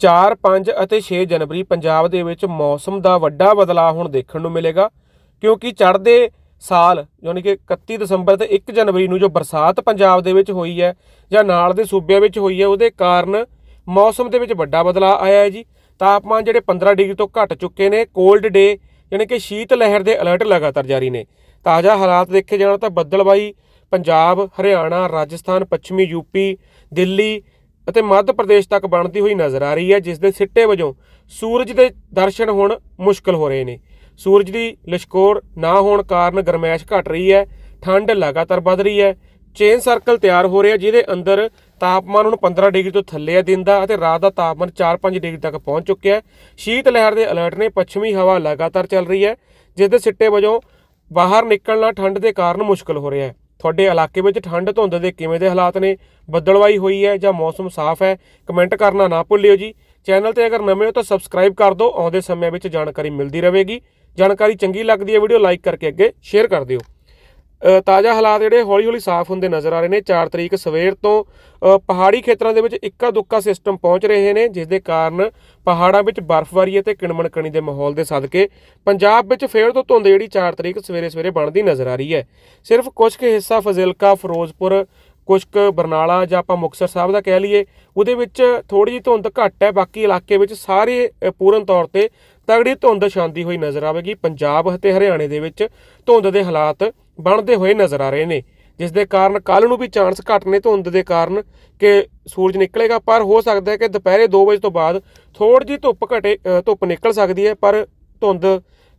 4 5 ਅਤੇ 6 ਜਨਵਰੀ ਪੰਜਾਬ ਦੇ ਵਿੱਚ ਮੌਸਮ ਦਾ ਵੱਡਾ ਬਦਲਾਅ ਹੁਣ ਦੇਖਣ ਨੂੰ ਮਿਲੇਗਾ, ਕਿਉਂਕਿ ਚੜ੍ਹਦੇ ਸਾਲ ਯਾਨੀ ਕਿ 31 ਦਸੰਬਰ ਤੇ 1 ਜਨਵਰੀ ਨੂੰ ਜੋ ਬਰਸਾਤ ਪੰਜਾਬ ਦੇ ਵਿੱਚ ਹੋਈ ਹੈ ਜਾਂ ਨਾਲ ਦੇ ਸੂਬਿਆਂ ਵਿੱਚ ਹੋਈ ਹੈ, ਉਹਦੇ ਕਾਰਨ ਮੌਸਮ ਦੇ ਵਿੱਚ ਵੱਡਾ ਬਦਲਾਅ ਆਇਆ ਹੈ ਜੀ। ਤਾਪਮਾਨ ਜਿਹੜੇ 15 ਡਿਗਰੀ ਤੋਂ ਘਟ ਚੁੱਕੇ ਨੇ, ਕੋਲਡ ਡੇ ਯਾਨੀ ਕਿ ਸ਼ੀਤ ਲਹਿਰ ਦੇ ਅਲਰਟ ਲਗਾਤਾਰ ਜਾਰੀ ਨੇ। ਤਾਜ਼ਾ ਹਾਲਾਤ ਦੇਖੇ ਜਾਣ ਤਾਂ ਬੱਦਲਬਾਈ ਪੰਜਾਬ, ਹਰਿਆਣਾ, ਰਾਜਸਥਾਨ, ਪੱਛਮੀ ਯੂਪੀ ਦਿੱਲੀ ਅਤੇ ਮੱਧ ਪ੍ਰਦੇਸ਼ ਤੱਕ ਬਣਦੀ ਹੋਈ ਨਜ਼ਰ ਆ ਰਹੀ ਹੈ, ਜਿਸ ਦੇ ਸਿੱਟੇ ਵਜੋਂ ਸੂਰਜ ਦੇ ਦਰਸ਼ਨ ਹੁਣ ਮੁਸ਼ਕਲ ਹੋ ਰਹੇ ਨੇ। ਸੂਰਜ ਦੀ ਲਿਸ਼ਕੋਰ ਨਾ ਹੋਣ ਕਾਰਨ ਗਰਮੈਸ਼ ਘਟ ਰਹੀ ਹੈ, ਠੰਡ ਲਗਾਤਾਰ ਵੱਧ ਰਹੀ ਹੈ। ਚੇਨ ਸਰਕਲ ਤਿਆਰ ਹੋ ਰਿਹਾ, ਜਿਹਦੇ ਅੰਦਰ ਤਾਪਮਾਨ ਹੁਣ 15 ਡਿਗਰੀ ਤੋਂ ਥੱਲੇ ਹੈ ਦਿਨ ਦਾ ਅਤੇ ਰਾਤ ਦਾ ਤਾਪਮਾਨ 4-5 ਡਿਗਰੀ ਤੱਕ ਪਹੁੰਚ ਚੁੱਕਿਆ ਹੈ। ਸ਼ੀਤ ਲਹਿਰ ਦੇ ਅਲਰਟ ਨੇ ਪੱਛਮੀ ਹਵਾ ਲਗਾਤਾਰ ਚੱਲ ਰਹੀ ਹੈ, ਜਿਸ ਦੇ ਸਿੱਟੇ ਵਜੋਂ ਬਾਹਰ ਨਿਕਲਣਾ ਠੰਡ ਦੇ ਕਾਰਨ ਮੁਸ਼ਕਲ ਹੋ ਰਿਹਾ ਹੈ। ਤੁਹਾਡੇ ਇਲਾਕੇ ਵਿੱਚ ਠੰਡ ਧੁੰਦ ਦੇ ਕਿਵੇਂ ਦੇ ਹਾਲਾਤ ਨੇ? ਬੱਦਲਵਾਈ ਹੋਈ ਹੈ ਜਾਂ ਮੌਸਮ ਸਾਫ਼ ਹੈ? ਕਮੈਂਟ ਕਰਨਾ ਨਾ ਭੁੱਲਿਓ ਜੀ। ਚੈਨਲ ਤੇ ਅਗਰ ਨਵੇਂ ਹੋ ਤਾਂ ਸਬਸਕ੍ਰਾਈਬ ਕਰ ਦਿਓ। ਆਉਂਦੇ ਸਮੇਂ ਵਿੱਚ ਜਾਣਕਾਰੀ ਮਿਲਦੀ ਰਹੇਗੀ। ਜਾਣਕਾਰੀ ਚੰਗੀ ਲੱਗਦੀ ਹੈ, ਵੀਡੀਓ ਲਾਈਕ ਕਰਕੇ ਅੱਗੇ ਸ਼ੇਅਰ ਕਰ ਦਿਓ। ਤਾਜ਼ਾ ਹਾਲਾਤ ਜਿਹੜੇ ਹੌਲੀ-ਹੌਲੀ ਸਾਫ਼ ਹੁੰਦੇ ਨਜ਼ਰ ਆ ਰਹੇ ਨੇ। 4 ਤਰੀਕ ਸਵੇਰ ਤੋਂ ਪਹਾੜੀ ਖੇਤਰਾਂ ਦੇ ਵਿੱਚ ਇੱਕਾ ਦੁੱਕਾ ਸਿਸਟਮ ਪਹੁੰਚ ਰਹੇ ਨੇ, ਜਿਸ ਦੇ ਕਾਰਨ ਪਹਾੜਾਂ ਵਿੱਚ ਬਰਫ਼ਬਾਰੀ ਅਤੇ ਕਿਣਮਣਕਣੀ ਦੇ ਮਾਹੌਲ ਦੇ ਸਦਕੇ ਪੰਜਾਬ ਵਿੱਚ ਫੇਰ ਤੋਂ ਧੁੰਦ ਜਿਹੜੀ 4 ਤਰੀਕ ਸਵੇਰੇ-ਸਵੇਰੇ ਬਣਦੀ ਨਜ਼ਰ ਆ ਰਹੀ ਹੈ। ਸਿਰਫ ਕੁਝ ਕੁ ਹਿੱਸਾ ਫਜ਼ਿਲਕਾ, ਫਿਰੋਜ਼ਪੁਰ, ਕੁਝ ਕੁ ਬਰਨਾਲਾ ਜਾਂ ਆਪਾਂ ਮੁਕਤਸਰ ਸਾਹਿਬ ਦਾ ਕਹਿ ਲਈਏ, ਉਹਦੇ ਵਿੱਚ ਥੋੜੀ ਜਿਹੀ ਧੁੰਦ ਘੱਟ ਹੈ। ਬਾਕੀ ਇਲਾਕੇ ਵਿੱਚ ਸਾਰੇ ਪੂਰਨ ਤੌਰ ਤੇ ਤਗੜੀ ਧੁੰਦ ਛਾਂਦੀ ਹੋਈ ਨਜ਼ਰ ਆਵੇਗੀ। ਪੰਜਾਬ ਅਤੇ ਹਰਿਆਣੇ ਦੇ ਵਿੱਚ ਧੁੰਦ ਦੇ ਹਾਲਾਤ ਬਣਦੇ ਹੋਏ ਨਜ਼ਰ ਆ ਰਹੇ ਨੇ, ਜਿਸ ਦੇ ਕਾਰਨ ਕੱਲ ਨੂੰ ਵੀ ਚਾਂਸ ਘੱਟ ਨੇ ਧੁੰਦ ਦੇ ਕਾਰਨ ਕਿ ਸੂਰਜ ਨਿਕਲੇਗਾ, ਪਰ ਹੋ ਸਕਦਾ ਹੈ ਕਿ ਦੁਪਹਿਰੇ 2 ਵਜੇ ਤੋਂ ਬਾਅਦ ਥੋੜੀ ਜਿਹੀ ਧੁੱਪ ਘਟੇ ਧੁੱਪ ਨਿਕਲ ਸਕਦੀ ਹੈ, ਪਰ ਧੁੰਦ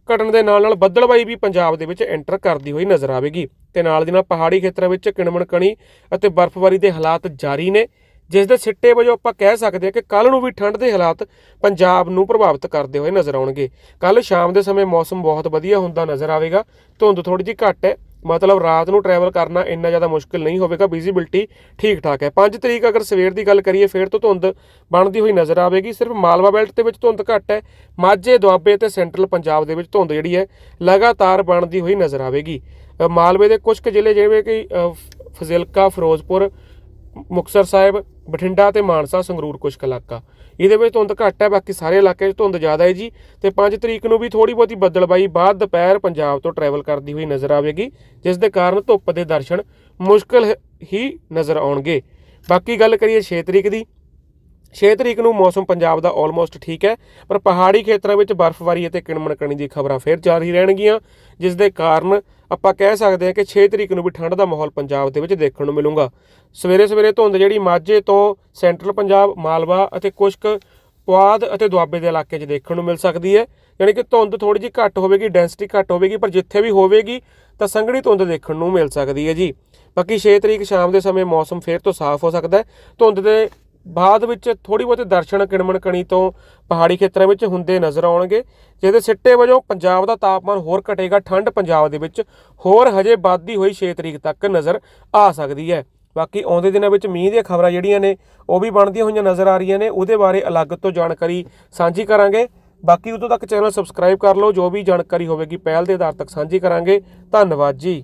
ਘਟਣ ਦੇ ਨਾਲ ਨਾਲ ਬੱਦਲਬਾਈ ਵੀ ਪੰਜਾਬ ਦੇ ਵਿੱਚ ਐਂਟਰ ਕਰਦੀ ਹੋਈ ਨਜ਼ਰ ਆਵੇਗੀ। ਤੇ ਨਾਲ ਦੀ ਨਾਲ ਪਹਾੜੀ ਖੇਤਰਾਂ ਵਿੱਚ ਕਿਣਮਣ ਕਣੀ ਅਤੇ ਬਰਫ਼ਬਾਰੀ ਦੇ ਹਾਲਾਤ ਜਾਰੀ ਨੇ, ਜਿਸ ਦੇ ਸਿੱਟੇ ਵਜੋਂ ਆਪਾਂ ਕਹਿ ਸਕਦੇ ਹਾਂ ਕਿ ਕੱਲ ਨੂੰ ਵੀ ਠੰਡ ਦੇ ਹਾਲਾਤ ਪੰਜਾਬ ਨੂੰ ਪ੍ਰਭਾਵਿਤ ਕਰਦੇ ਹੋਏ ਨਜ਼ਰ ਆਉਣਗੇ। ਕੱਲ ਸ਼ਾਮ ਦੇ ਸਮੇਂ ਮੌਸਮ ਬਹੁਤ ਵਧੀਆ ਹੁੰਦਾ ਨਜ਼ਰ ਆਵੇਗਾ, ਧੁੰਦ ਥੋੜੀ ਜਿਹੀ ਘੱਟ ਹੈ ਮਤਲਬ ਰਾਤ ਨੂੰ ਟਰੈਵਲ ਕਰਨਾ ਇੰਨਾ ਜ਼ਿਆਦਾ ਮੁਸ਼ਕਿਲ ਨਹੀਂ ਹੋਵੇਗਾ ਵਿਜ਼ਿਬਿਲਟੀ ਠੀਕ ਠਾਕ ਹੈ। 5 ਤਰੀਕ ਅਗਰ ਸਵੇਰ ਦੀ ਗੱਲ ਕਰੀਏ, ਫੇਰ ਤੋਂ ਧੁੰਦ ਬਣਦੀ ਹੋਈ ਨਜ਼ਰ ਆਵੇਗੀ। ਸਿਰਫ ਮਾਲਵਾ ਬੈਲਟ ਦੇ ਵਿੱਚ ਧੁੰਦ ਘੱਟ ਹੈ, ਮਾਝੇ, ਦੁਆਬੇ ਤੇ ਸੈਂਟਰਲ ਪੰਜਾਬ ਦੇ ਵਿੱਚ ਧੁੰਦ ਜਿਹੜੀ ਹੈ, ਲਗਾਤਾਰ ਬਣਦੀ ਹੋਈ ਨਜ਼ਰ ਆਵੇਗੀ। ਮਾਲਵੇ ਦੇ ਕੁਝ ਕੁ ਜ਼ਿਲ੍ਹੇ ਜਿਵੇਂ ਕਿ ਫਜ਼ਿਲਕਾ, ਫਿਰੋਜ਼ਪੁਰ, ਮੁਕਤਸਰ ਸਾਹਿਬ, ਬਠਿੰਡਾ ਤੇ ਮਾਨਸਾ, ਸੰਗਰੂਰ ਕੁਛ ਕੁ ਇਲਾਕਾ। ਇਹਦੇ ਵਿੱਚ ਧੁੰਦ ਘੱਟ ਹੈ, ਬਾਕੀ ਸਾਰੇ ਇਲਾਕਿਆਂ 'ਚ ਧੁੰਦ ਜ਼ਿਆਦਾ ਹੈ ਜੀ। ਤੇ 5 ਤਰੀਕ ਨੂੰ ਵੀ ਥੋੜੀ ਬਹੁਤੀ ਬੱਦਲਬਾਈ ਬਾਅਦ ਦੁਪਹਿਰ ਪੰਜਾਬ ਤੋਂ ਟਰੈਵਲ ਕਰਦੀ ਹੋਈ ਨਜ਼ਰ ਆਵੇਗੀ, ਜਿਸ ਦੇ ਕਾਰਨ ਧੁੱਪ ਦੇ ਦਰਸ਼ਨ ਮੁਸ਼ਕਲ ਹੀ ਨਜ਼ਰ ਆਉਣਗੇ। ਬਾਕੀ ਗੱਲ ਕਰੀਏ 6 ਤਰੀਕ ਦੀ 6 ਤਰੀਕ ਨੂੰ ਮੌਸਮ ਪੰਜਾਬ ਦਾ ਆਲਮੋਸਟ ਠੀਕ ਹੈ, ਪਰ ਪਹਾੜੀ ਖੇਤਰਾਂ ਵਿੱਚ ਬਰਫ਼ਬਾਰੀ ਅਤੇ ਕਿਣਮਣਕਣੀ ਦੀ ਖਬਰਾਂ ਫਿਰ ਜਾਰੀ ਰਹਿਣਗੀਆਂ, ਜਿਸ ਦੇ ਕਾਰਨ ਆਪਾਂ ਕਹਿ ਸਕਦੇ ਹਾਂ ਕਿ 6 ਤਰੀਕ ਨੂੰ ਵੀ ਠੰਡ ਦਾ ਮਾਹੌਲ ਪੰਜਾਬ ਦੇ ਵਿੱਚ ਦੇਖਣ ਨੂੰ ਮਿਲੂਗਾ। ਸਵੇਰੇ ਸਵੇਰੇ ਧੁੰਦ ਜਿਹੜੀ ਮਾਝੇ ਤੋਂ ਸੈਂਟਰਲ ਪੰਜਾਬ, ਮਾਲਵਾ ਅਤੇ ਕੁਝ ਕੁ ਪੁਆਧ ਅਤੇ ਦੁਆਬੇ ਦੇ ਇਲਾਕੇ 'ਚ ਦੇਖਣ ਨੂੰ ਮਿਲ ਸਕਦੀ ਹੈ। ਯਾਨੀ ਕਿ ਧੁੰਦ ਥੋੜੀ ਜਿਹੀ ਘੱਟ ਹੋਵੇਗੀ ਡੈਂਸਿਟੀ ਘੱਟ ਹੋਵੇਗੀ, ਪਰ ਜਿੱਥੇ ਵੀ ਹੋਵੇਗੀ ਤਾਂ ਸੰਘਣੀ ਧੁੰਦ ਦੇਖਣ ਨੂੰ ਮਿਲ ਸਕਦੀ ਹੈ ਜੀ। ਬਾਕੀ 6 ਤਰੀਕ ਸ਼ਾਮ ਦੇ ਸਮੇਂ ਮੌਸਮ ਫੇਰ ਤੋਂ ਸਾਫ਼ ਹੋ ਸਕਦਾ ਹੈ। ਧੁੰਦ ਦੇ ਬਾਅਦ ਵਿੱਚ ਥੋੜੀ ਬਹੁਤੀ ਦਰਸ਼ਨ ਕਿਣਮਣ ਕਣੀ ਤੋਂ ਪਹਾੜੀ ਖੇਤਰਾਂ ਵਿੱਚ ਹੁੰਦੇ ਨਜ਼ਰ ਆਉਣਗੇ, ਜਿਹਦੇ ਸਿੱਟੇ ਵਜੋਂ ਪੰਜਾਬ ਦਾ ਤਾਪਮਾਨ ਹੋਰ ਘਟੇਗਾ ਠੰਡ ਪੰਜਾਬ ਦੇ ਵਿੱਚ ਹੋਰ ਹਜੇ ਵੱਧਦੀ ਹੋਈ 6 ਤਰੀਕ ਤੱਕ ਨਜ਼ਰ ਆ ਸਕਦੀ ਹੈ। ਬਾਕੀ ਆਉਂਦੇ ਦਿਨਾਂ ਵਿੱਚ ਮੀਂਹ ਦੀਆਂ ਖਬਰਾਂ ਜਿਹੜੀਆਂ ਨੇ, ਉਹ ਵੀ ਬਣਦੀਆਂ ਹੋਈਆਂ ਨਜ਼ਰ ਆ ਰਹੀਆਂ ਨੇ, ਉਹਦੇ ਬਾਰੇ ਅਲੱਗ ਤੋਂ ਜਾਣਕਾਰੀ ਸਾਂਝੀ ਕਰਾਂਗੇ। ਬਾਕੀ ਉਦੋਂ ਤੱਕ ਚੈਨਲ ਸਬਸਕ੍ਰਾਈਬ ਕਰ ਲਓ, ਜੋ ਵੀ ਜਾਣਕਾਰੀ ਹੋਵੇਗੀ ਪਹਿਲ ਦੇ ਆਧਾਰ ਤੱਕ ਸਾਂਝੀ ਕਰਾਂਗੇ। ਧੰਨਵਾਦ ਜੀ।